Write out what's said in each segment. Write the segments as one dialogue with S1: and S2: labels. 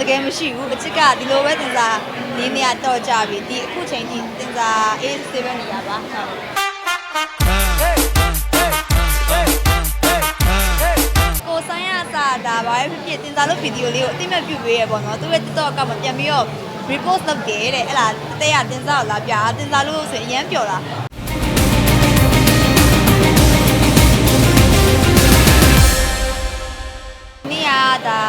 S1: တကယ်မရှိဘူးအချစ်ကဒီလိုပဲတင်စားနေနေရတော့ကြပြီဒီအခုချိန်ထိတင်စားအေးဆေးပဲနေရပါဟုတ်ကိုဆိုင်ရစာဒါပါပဲဖြစ်ဖြစ်တင်စားလို့ဗီဒီယိုလေးကိုအသိမဲ့ပြုပေးရပေါ့နော်သူရဲ့ TikTok ကမှပြန်ပြီးတော့ repost လုပ်တယ်တဲ့အဲ့ဒါတဲ့ရတင်စားကိုလာပြတင်စားလို့ဆိုရင်အရန်ပျော်တာနေ့ကဒါ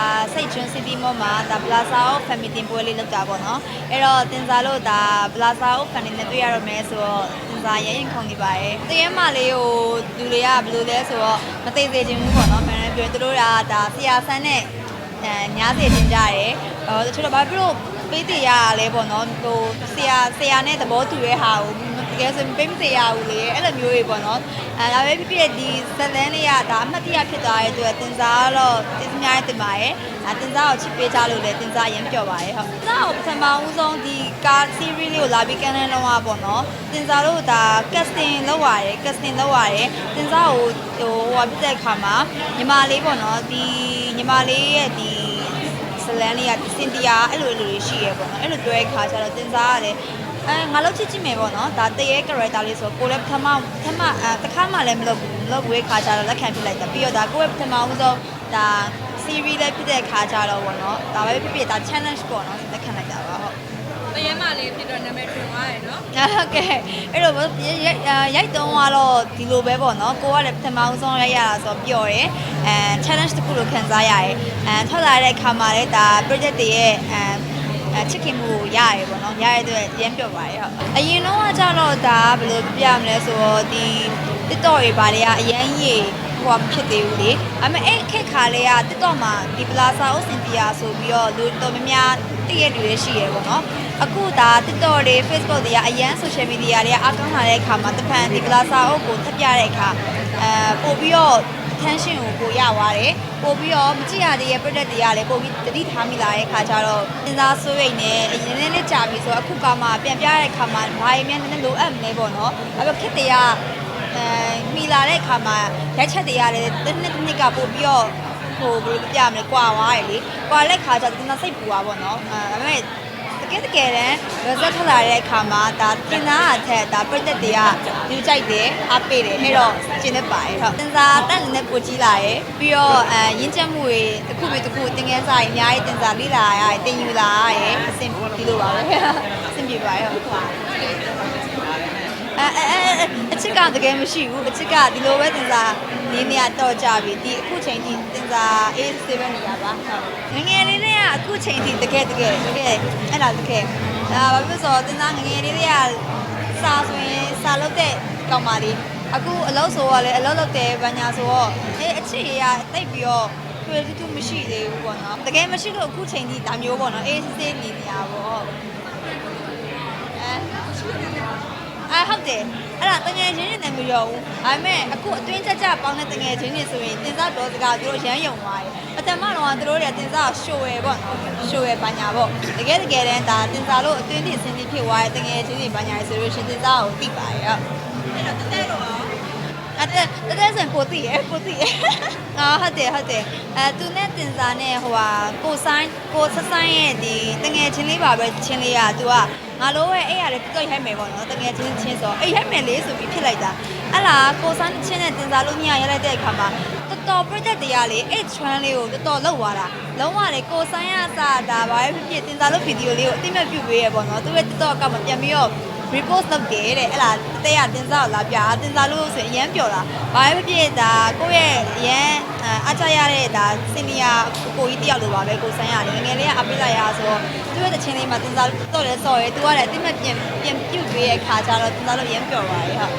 S1: စိတ်ချွန်းစီတီမောမှာဒါ Plaza of Family တင်ပွဲလေးလုပ်တာပေါ့နော်အဲ့တော့တင်စားလို့ဒါ Plaza of Family နဲ့တွေ့ရတော့မယ်ဆိုတော့တင်စားရရင်ခုန်နေပါတယ်တရက်မလေးကိုလူတွေကဘယ်လိုလဲဆိုတော့မသိသေးခြင်းဘူးပေါ့နော်မှန်တယ်ပြောရင်သူတို့ကဒါဆရာဆန်းနဲ့အဲညားစေတင်ကြတယ်ဟိုတချို့တော့ဘာဖြစ်လို့ပေးတည်ရရလဲပေါ့နော်ဟိုဆရာဆရာနဲ့သဘောတူတဲ့ဟာကိုတကယ်ဆိုရင်ပေးမတည်ရဘူးလေအဲ့လိုမျိုးတွေပေါ့နော်အဲဒါပဲဖြစ်ဖြစ်ဒီဇလန်းလေးကဒါအမှတ်တရဖြစ်သွားတဲ့အတွက်တင်စားတော့တင် စများတင်ပါရဲ့အဲတင်စားကိုချစ်ပေးကြလို့လေတင်စားရမ်းပျော်ပါရဲ့ဟုတ်တင်စားကိုပထမဦးဆုံးဒီကား series လေးကိုလာပြီးကန်တဲ့လုံးဝပေါ့နော်တင်စားတို့ဒါ casting လုပ်ရတယ် casting လုပ်ရတယ်တင်စားကိုဟိုဟိုဖြစ်တဲ့အခါမှာညီမလေးပေါ့နော်ဒီညီမလေးရဲ့ဒီဇလန်လေးကဒီစင်တီယာအဲ့လိုလိုတွေရှိရပေါ့နော်အဲ့လိုတွေ့ခါကျတော့တင်စားရတယ်အဲငါလောက်ချစ်ချစ်မယ်ပေါ့နော်ဒါတရေ character လေးဆိုကိုလည်းပထမပထမအဲတစ်ခါမှလည်းမလုပ်ဘူးမလုပ်ဘူးခါကျတော့လက်ခံပြလိုက်တာပြီးတော့ဒါကိုယ့်ရဲ့ပထမဦးဆုံးဒါ series လေးဖြစ်တဲ့ခါကျတော့ပေါ့နော်ဒါပဲဖြစ်ဖြစ်ဒါ challenge ပေါ့နော်လက်ခံလိုက်တာပါဟုတ်
S2: တရဲမလေးဖြစ်တော့နာမည်ထွင်သွားတယ်နော်
S1: ဟုတ်ကဲ့အဲ့တော့ရိုက်ရိုက်တုံးကတော့ဒီလိုပဲပေါ့နော်ကိုကလည်းပထမအောင်ဆုံးရိုက်ရတာဆိုတော့ပျော်တယ်အဲ challenge တစ်ခုလိုခံစားရတယ်အဲထွက်လာတဲ့အခါမှာလည်းဒါ project တွေရဲ့အဲအဲချစ်ခင်မှုကိုရရပေါ့နော်ရရတဲ့အတွက်ရမ်းပျော်ပါတယ်ဟုတ်အရင်တော့ကကြတော့ဒါဘယ်လိုပြမလဲဆိုတော့ဒီ TikTok တွေဘာတွေကအရန်ကြီး ဟိုကမဖြစ်သေးဘူးလေအမေအဲ့ခက်ခါလေးက TikTok မှာဒီ Plaza ဥစင်တီယာဆိုပြီးတော့လူတော်များများတည့်ရတူရရှိရပေါ့နော်အခုဒါ TikTok တွေ Facebook တွေကအရန် social media တွေကအားကောင်းလာတဲ့အခါမှာတစ်ဖန်ဒီ Plaza ဥကိုထပ်ပြတဲ့အခါအဲပို့ပြီးတော့ tension ကိုကိုရသွားတယ်ပို့ပြီးတော့မကြည့်ရသေးတဲ့ product တွေကလည်းပို့ပြီးတတိထားမိလာတဲ့အခါကျတော့စဉ်းစားဆွေးရိတ်နေအရင်လေးလေးကြာပြီဆိုတော့အခုကမှပြန်ပြတဲ့အခါမှာဘာရင်များနည်းနည်းလိုအပ်မလဲပေါ့နော်အဲ့တော့ခစ်တွေက အဲမိလာတဲ့အခါမှာရက်ချက်တွေရတယ်တစ်နှစ်တစ်နှစ်ကပို့ပြီးတော့ဟိုဘယ်လိုပြမလဲကွာသွားရလေကွာလက်ခါကျတော့တင်တာစိတ်ပူသွားပေါ့နော်အဲဒါပေမဲ့တကယ်တကယ်တမ်း result ထွက်လာတဲ့အခါမှာဒါတင်တာအထက်ဒါ project တွေကလူကြိုက်တယ်အားပေးတယ်အဲ့တော့ကျင်းနေပါတယ်ဟုတ်တင်စားတက်လည်းပိုကြီးလာရယ်ပြီးတော့အဲရင်းချက်မှုတွေတစ်ခုပြီးတစ်ခုတင်ငယ်စားအများကြီးတင်စားလေ့လာရတယ်တင်ယူလာရတယ်အဆင်ဒီလိုပါပဲအဆင်ပြေပါရဲ့ဟုတ်ပါ အဲအဲအဲအချစ်ကတကယ်မရှိဘူးအချစ်ကဒီလိုပဲတင်စားနေနေရတော့ကြပြီဒီအခုချိန်ထိတင်စားအေးဆေးပဲနေရပါဟုတ်ငငယ်လေးတွေကအခုချိန်ထိတကယ်တကယ်တကယ်အဲ့ဒါတကယ်ဒါဘာဖြစ်လို့ဆိုတော့တင်စားငငယ်လေးတွေကစာဆိုရင်စာလုပ်တဲ့ကောင်မလေးအခုအလုပ်ဆိုတော့လေအလုပ်လုပ်တယ်ဘာညာဆိုတော့အေးအချစ်ရတိတ်ပြီးတော့တွေ့တူတူမရှိသေးဘူးပေါ့နော်တကယ်မရှိလို့အခုချိန်ထိဒါမျိုးပေါ့နော်အေးဆေးနေနေရပါပေါ့အဲ အဲဟုတ်တယ်အဲ့ဒါတငယ်ချင်းတွေနဲ့မရောဘူးဒါပေမဲ့အခုအတွင်းကြကြပေါင်းတဲ့တငယ်ချင်းတွေဆိုရင်တင်စားတော်စကားသူတို့ရမ်းယုံသွားတယ်ပထမတော့ကသူတို့တွေကတင်စားကိုရှို့ရယ်ပေါ့ရှို့ရယ်ဘာညာပေါ့တကယ်တကယ်တမ်းဒါတင်စားလို့အတွင်းတင်စင်းပြီးဖြစ်သွားတဲ့တငယ်ချင်းတွေဘာညာရယ်ဆိုလို့ရှရင်တင်စားကိုသိပါတယ်ဟုတ်
S2: အဲ့တော့တတဲ တော့ရော
S1: အဲ့တဲ့တဲ့ဆန်ပိုတိရယ်ပိုတိရယ်အာဟုတ်တယ်ဟုတ်တယ်အဲသူနဲ့တင်စားနဲ့ဟိုဟာကိုဆိုင်ကိုဆဆိုင်ရဲ့ဒီတငယ်ချင်းလေးပါပဲချင်းလေးကသူကငါလိုရဲ့အဲ့ရတယ်ပြတ်ရိုက်မယ်ပေါ့နော်တငယ်ချင်းချင်းဆိုအဲ့ရိုက်မယ်လေဆိုပြီးဖြစ်လိုက်တာအဲ့လားကိုဆိုင်ချင်းနဲ့တင်စားလို့ညရရိုက်တဲ့အခါမှာတော်တော် project တရားလေးအဲ့ trend လေးကိုတော်တော်လောက်သွားတာလုံးဝလေကိုဆိုင်ရစာဒါပါပဲဖြစ်ဖြစ်တင်စားလို့ဗီဒီယိုလေးကိုအတိမတ်ပြုတ်ပေးရပေါ့နော်သူရဲ့ TikTok ကမှပြန်ပြီးတော့ repost လုပ်တယ်တဲ့အဲ့လားတဲ့ရတင်စားကိုလာပြတင်စားလို့ဆိုရင်အရန်ပျော်တာဘာပဲဖြစ်ဖြစ်ဒါကိုယ့်ရဲ့အရန်အားချရတဲ့ဒါစင်နီယာကိုကြီးတယောက်လိုပါပဲကိုဆန်းရတယ်ငယ်လေးကအပိလိုက်ရဆိုတော့သူ့ရဲ့တချင်းလေးမှာတင်စားတော့လဲဆော့ရဲသူကလည်းအတိမတ်ပြန်ပြန်ပြုတ်ပေးရဲ့ခါကျတော့တင်စားလို့အရန်ပျော်ပါတယ်ဟုတ်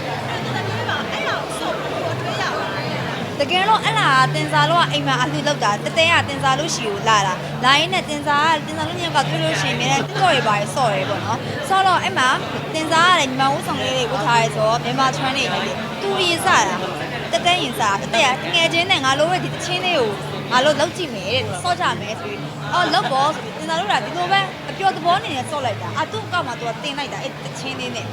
S2: တကယ်
S1: တော့အဲ့လားတင်စားလို့ကအိမ်မှာအလှလောက်တာတတဲကတင်စားလို့ရှိကိုလာတာလာရင်းနဲ့တင်စားကတင်စားလို့ညကတွေ့လို့ရှိရင်လည်းတက်တော့ရပါရဆော့ရပေါ့နော်ဆော့တော့အဲ့မှာတင်စားရတယ်ညီမဦးဆောင်လေးတွေဝတ်ထားရဲဆိုတော့မြန်မာ trend တွေလေတူရင်စားတာတတဲရင်စားတတဲကငယ်ချင်းနဲ့ငါလိုပဲဒီတချင်းလေးကိုငါလို့လောက်ကြည့်မယ်တဲ့ဆော့ကြမယ်ဆိုပြီးအော်လောက်ပေါ်ဆိုပြီးတင်စားလို့ကဒီလိုပဲအပျော်သဘောနေနဲ့ဆော့လိုက်တာအတူကောက်မှာသူကတင်လိုက်တာအဲ့တချင်းလေးနဲ့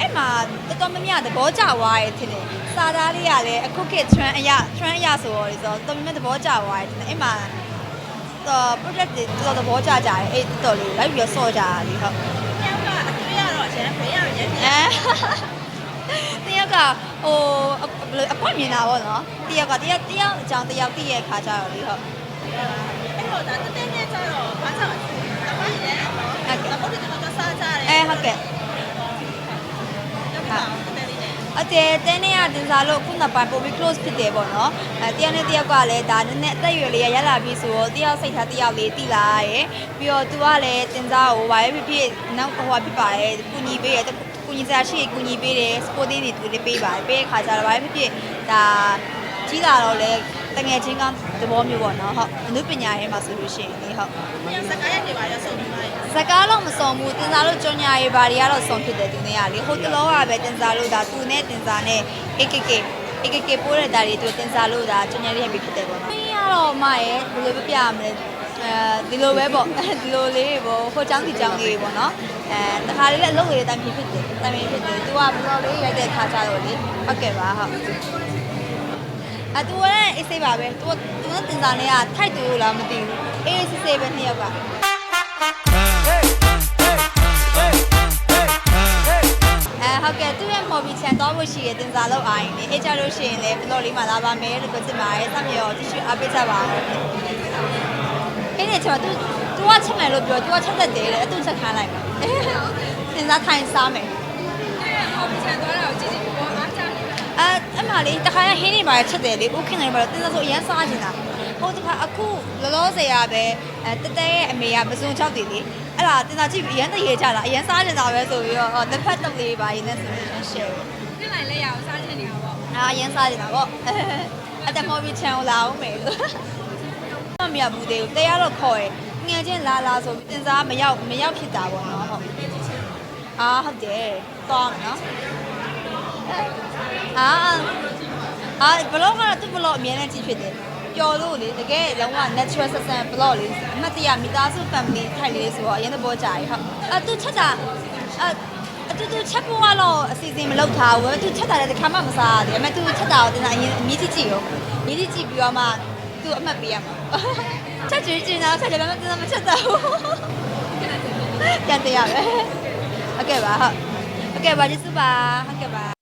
S1: အဲ့မှာတော်တော်များများသဘောကျသွားရဲ့ထင်တယ်စာသားလေးကလည်းအခုခေတ် trend အရ trend အရဆိုတော့လေဆိုတော့တော်တော်များများသဘောကျသွားရဲ့ထင်တယ်အဲ့မှာတော့ project တွေတော်တော်သဘောကျကြတယ်အဲ့တော်လေးလိုက်ပြီးတော့စော့ကြတာလေဟုတ်။
S2: ကျောင်းကအတွေ့ရတော့ကျန်ဖေးရရရ
S1: အဲတယောက်ကဟိုအဘယ်လိုအဖွင့်မြင်တာပေါ့နော်တယောက်ကတယောက်တယောက်အကြောင်းတယောက်သိရဲ့ခါကြတော့လေဟုတ်
S2: အဲ့တော့ဒါတက်တဲ့နဲ့ကျတော့ဘာကြောင့်တမန်ရဲ့နော်။ဘုရားကတော့စားကြတယ်
S1: အဲဟုတ်ကဲ့။ အတဲတဲနဲ့ကတင်စားလို့ခုနောက်ပိုင်းပိုပြီး close ဖြစ်တယ်ပေါ့နော်အဲတယောက်နဲ့တယောက်ကလည်းဒါနည်းနည်းအသက်အရွယ်လေးရရလာပြီဆိုတော့တယောက်စိတ်ထားတယောက်လေးတိလာရဲပြီးတော့ तू ကလည်းတင်စားကိုဘာပဲဖြစ်ဖြစ်နောက်ဟိုဟာဖြစ်ပါရဲ့ကုညီပေးရဲ့ကုညီစားရှိကုညီပေးတယ် sport တွေတူလေးပေးပါတယ်ပေးတဲ့ခါကျတော့ဘာပဲဖြစ်ဖြစ်ဒါကြီးလာတော့လေတငယ်ချင်းက သဘောမျိုးပေါ့နော်ဟုတ်အနုပညာရေးမှာဆိုလို့ရှိရင်လေဟုတ်။
S2: ညစကားရနေပါရဆုံးနေပါလေ
S1: စကားတော့မစုံဘူးတင်စားလို့ကြောညာရေးဘာတွေကတော့စုံဖြစ်တယ်သူနဲ့ကလေဟိုတလောကပဲတင်စားလို့ဒါသူနဲ့တင်စားနဲ့ AKK AKK ပိုးတဲ့ဒါတွေသူတင်စားလို့ဒါကြောညာရေးပဲဖြစ်တယ်ပေါ့နော်။မင်းကတော့မရဲ့ဘယ်လိုပြပြရမလဲအဲဒီလိုပဲပေါ့ဒီလိုလေးတွေပေါ့ဟိုចောင်းဒီចောင်းလေးတွေပေါ့နော်အဲတခါလေးလည်းအလုပ်တွေတိုင်ဖြစ်ဖြစ်တယ်တိုင်ဖြစ်ဖြစ်တယ်သူကဘလော်လေးရိုက်တဲ့ခါကျတော့လေဟုတ်ကဲ့ပါဟုတ် အတူရဲအေးဆေးပါပဲသူကသူကတင်စားနေတာထိုက်တူလားမသိဘူးအေးဆေးဆေးပဲနှစ်ယောက်ကအဲဟုတ်ကဲ့သူရဲ့မော်ဘီချန်တော့ဖို့ရှိရတင်စားလောက်အားရင်လေအေးကြလို့ရှိရင်လည်းဘလော့လေးမှလာပါမယ်လို့ပြောချင်ပါတယ်ဆက်မြော်ကြည့်ရှုအားပေးကြပါအောင်အဲ့ဒီကျွန်တော်သူသူကချက်မယ်လို့ပြောသူကချက်သက်တယ်လေအတူချက်ခံလိုက်ပါတင်စားထိုင်စားမယ်
S2: အဲ့မော်ဘီချန်တော့
S1: အဲအမလေးတခါရဟင်းနေပါချက်တယ်လေဥခင်နေပါတော့တင်းစားဆိုအရန်စားနေတာဟိုတခါအခုလောလောဆယ်ရပဲအဲတတဲရဲ့အမေကမစုံချောက်တယ်လေအဲ့ဒါတင်းစားကြည့်ပြီးအရန်တရေကြတာအရန်စားနေတာပဲဆိုပြီးတော့တစ်ဖက်တုပ်လေးပါရင်းနဲ့ဆိုရင် share ။
S2: ပြလိုက်လက်ရအောင်စားချင်နေတာပေါ့
S1: အာအရန်စားနေတာပေါ့အတက်မော်ဘီချန်ကိုလာအောင်မယ်လို့မမရဘူးသေးဘူးတရားတော့ခေါ်ရငယ်ချင်းလာလာဆိုပြီးတင်းစားမရောက်မရောက်ဖြစ်တာပေါ့နော်ဟုတ်အာဟုတ်တယ်တော့နော် အာအာဘလော့ကတော့သူ့ဘလော့အမြဲတမ်းကြည့်ဖြစ်တယ်ပျော်လို့လေတကယ်လုံးဝ natural ဆက်ဆံဘလော့လေးအမတ်တရမိသားစု family ထိုင်လေးဆိုတော့အရင်သဘောကျရဟုတ်အသူချက်တာအအတူတူချက်ဖို့ကတော့အစီအစဉ်မလုပ်ထားဘူးသူချက်တာလည်းတစ်ခါမှမစားရသေးဘူးအမေသူချက်တာကိုတင်တာအရင်အမြင့်ကြည့်ကြည့်ရောမြင့်ကြည့်ကြည့်ပြီးတော့မှသူအမှတ်ပေးရမှာချက်ကြည့်ကြည့်တော့ချက်တယ်လည်းမတင်မချက်တာဘူးပြန်တရားပဲဟုတ်ကဲ့ပါဟုတ်ဟုတ်ကဲ့ပါကျေးဇူးပါဟုတ်ကဲ့ပါ